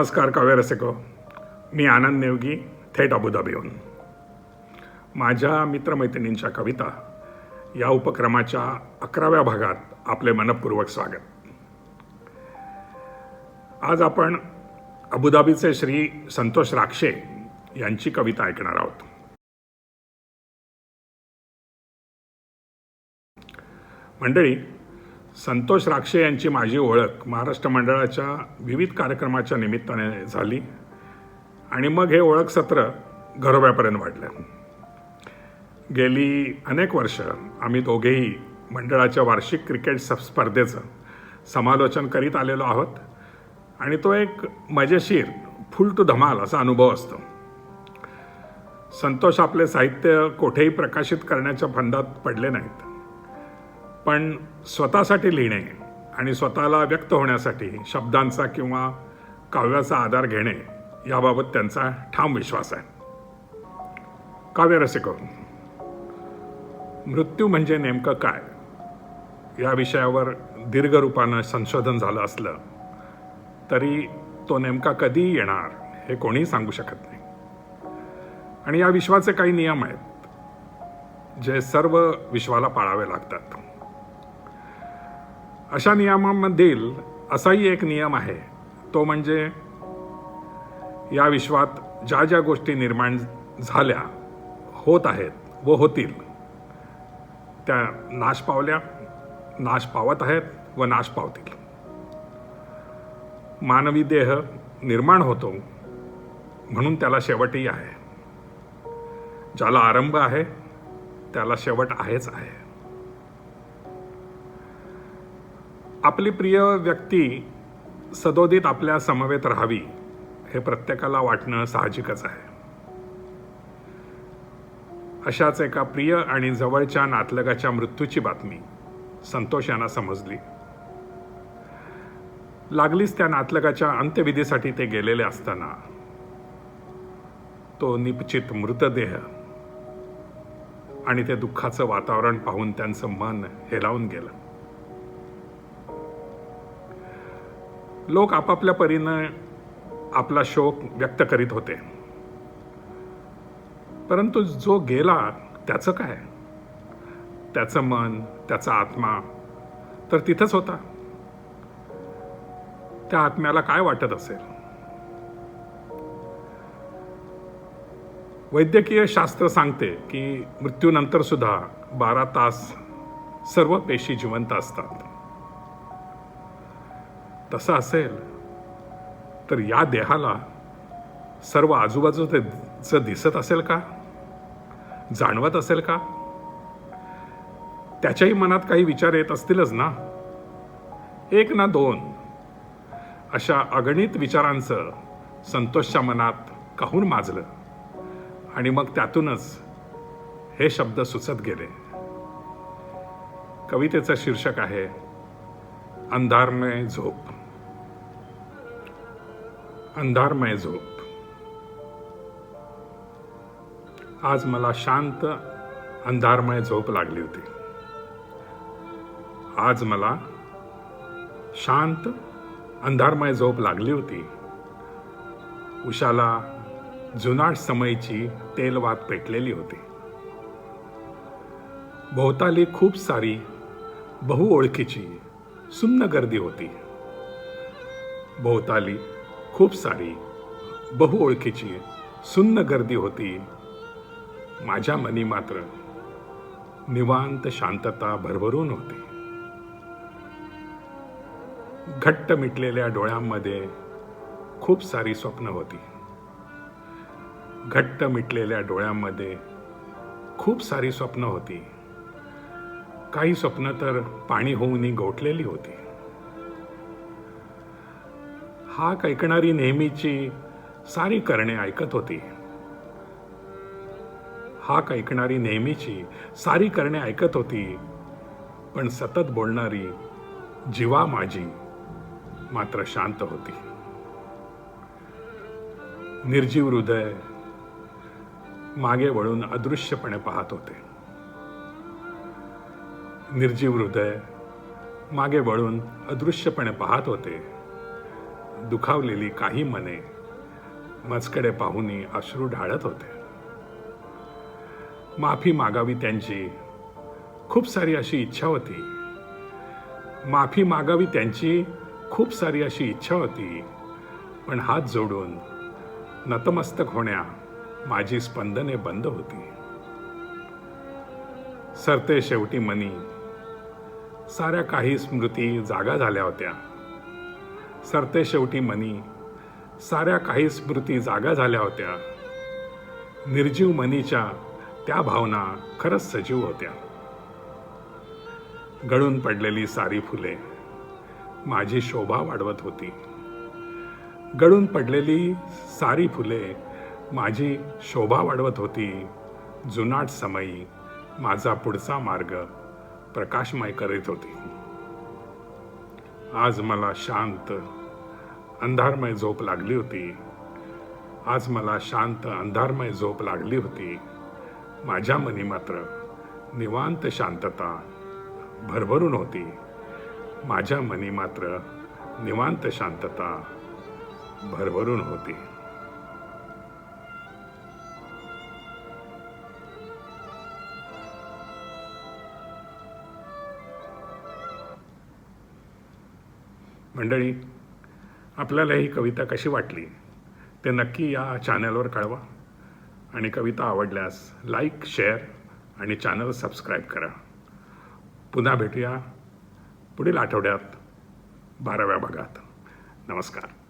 नमस्कार काव्यरसिको मी आनंद नेवगी थेट अबुधाबीहून. माझ्या मित्रमैत्रिणींच्या कविता या उपक्रमाच्या अकराव्या भागात आपले मनपूर्वक स्वागत. आज आपण अबुधाबीचे श्री संतोष राक्षे यांची कविता ऐकणार आहोत. मंडळी संतोष राक्षे यांची माझी ओळख महाराष्ट्र मंडळाच्या विविध कार्यक्रमाच्या निमित्ताने झाली. आणि मग हे ओळख सत्र घरोब्यापर्यंत वाढलं. गेली अनेक वर्ष आम्ही दोघेही मंडळाच्या वार्षिक क्रिकेट स्पर्धेचं समालोचन करीत आलेलो आहोत. आणि तो एक मजेशीर फुल टू धमाल असा अनुभव असतो. संतोष आपले साहित्य कोठेही प्रकाशित करण्याच्या फंदात पडले नाहीत. पण स्वतःसाठी लिहिणे आणि स्वतःला व्यक्त होण्यासाठी शब्दांचा किंवा काव्याचा आधार घेणे याबाबत त्यांचा ठाम विश्वास आहे. काव्यरसिको मृत्यू म्हणजे नेमकं काय? या विषयावर दीर्घ रूपानं संशोधन झालं असलं तरी तो नेमका कधी येणार हे कोणीही सांगू शकत नाही. आणि या विश्वाचे काही नियम आहेत जे सर्व विश्वाला पाळावे लागतात. अशा नियमांमधील असाही एक नियम आहे. तो म्हणजे या विश्वात ज्या ज्या गोष्टी निर्माण झाल्या होत आहेत व होतील त्या नाश पावल्या नाश पावत आहेत व नाश पावतील. मानवी देह निर्माण होतो म्हणून त्याला शेवटही आहे. ज्याला आरंभ आहे त्याला शेवट आहेच आहे. आपली प्रिय व्यक्ती सदोदित आपल्या समवेत राहावी हे प्रत्येकाला वाटणं साहजिकच आहे. अशाच एका प्रिय आणि जवळच्या नातलगाच्या मृत्यूची बातमी संतोष यांना समजली. लागलीच त्या नातलगाच्या अंत्यविधीसाठी ते गेलेले असताना तो निपचित मृतदेह आणि ते दुःखाचं वातावरण पाहून त्यांचं मन हेलावून गेलं. लोक आपापल्या परीनं आपला शोक व्यक्त करीत होते. परंतु जो गेला त्याचं काय? त्याचं मन त्याचा आत्मा तर तिथंच होता. त्या आत्म्याला काय वाटत असेल? वैद्यकीय शास्त्र सांगते की मृत्यूनंतर सुद्धा बारा तास सर्व पेशी जिवंत असतात. तसं असेल तर या देहाला सर्व आजूबाजूचं दिसत असेल का? जाणवत असेल का? त्याच्याही मनात काही विचार येत असतीलच ना? एक ना दोन अशा अगणित विचारांचं संतोषच्या मनात काहून माजलं? आणि मग त्यातूनच हे शब्द सुचत गेले. कवितेचं शीर्षक आहे अंधारमय झोप. अंधारमय झोप। आज मला शांत अंधारमय झोप लागली होती. आज मला शांत अंधारमय झोप लागली होती. उशाला जुनाट समयची तेलवात पेटलेली होती. भोवताली खूप सारी बहु ओळखीची सुन्न गर्दी होती. भोवताली खूप सारी बहु ओळखीची सुन्न गर्दी होती. माझ्या मनी मात्र निवांत शांतता भरभरून होती. घट्ट मिटलेल्या डोळ्यांमध्ये खूप सारी स्वप्न होती. घट्ट मिटलेल्या डोळ्यांमध्ये खूप सारी स्वप्न होती. काही स्वप्न तर पाणी होऊन गोठलेली होती. हाक ऐकणारी नेहमीची सारी करणे ऐकत होती. हाक ऐकणारी नेहमीची सारी करणे ऐकत होती. पण सतत बोलणारी जीवा माझी मात्र शांत होती. निर्जीव हृदय मागे वळून अदृश्यपणे पाहत होते. निर्जीव हृदय मागे वळून अदृश्यपणे पाहत होते. दुखावलेली काही मने मजकडे पाहुनी अश्रू ढाळत होते. माफी मागावी त्यांची खूप सारी अशी इच्छा होती. माफी मागावी त्यांची खूप सारी अशी इच्छा होती. पण हात जोडून नतमस्तक होण्या माझी स्पंदने बंद होती. सरते शेवटी मनी साऱ्या काही स्मृती जागा झाल्या होत्या. सरते शेवटी मनी. साऱ्या काही स्मृती जागा झाल्या होत्या. निर्जीव मनीच्या त्या भावना खरंच सजीव होत्या. गळून पडलेली सारी फुले माझी शोभा वाढवत होती. गळून पडलेली सारी फुले माझी शोभा वाढवत होती. जुनाट समयी माझा पुढचा मार्ग प्रकाशमय करीत होती. आज मला शांत अंधारमय झोप लागली होती. आज मला शांत अंधारमय झोप लागली होती. माझ्या मनी मात्र निवांत शांतता भरभरून होती. माझ्या मनी मात्र निवांत शांतता भरभरून होती. मंडळी आपल्याला ही कविता कशी वाटली? ते नक्की या चॅनलवर कळवा. आणि कविता आवडल्यास लाईक शेअर आणि चॅनल सबस्क्राईब करा. पुन्हा भेटूया पुढील आठवड्यात बाराव्या भागात. नमस्कार.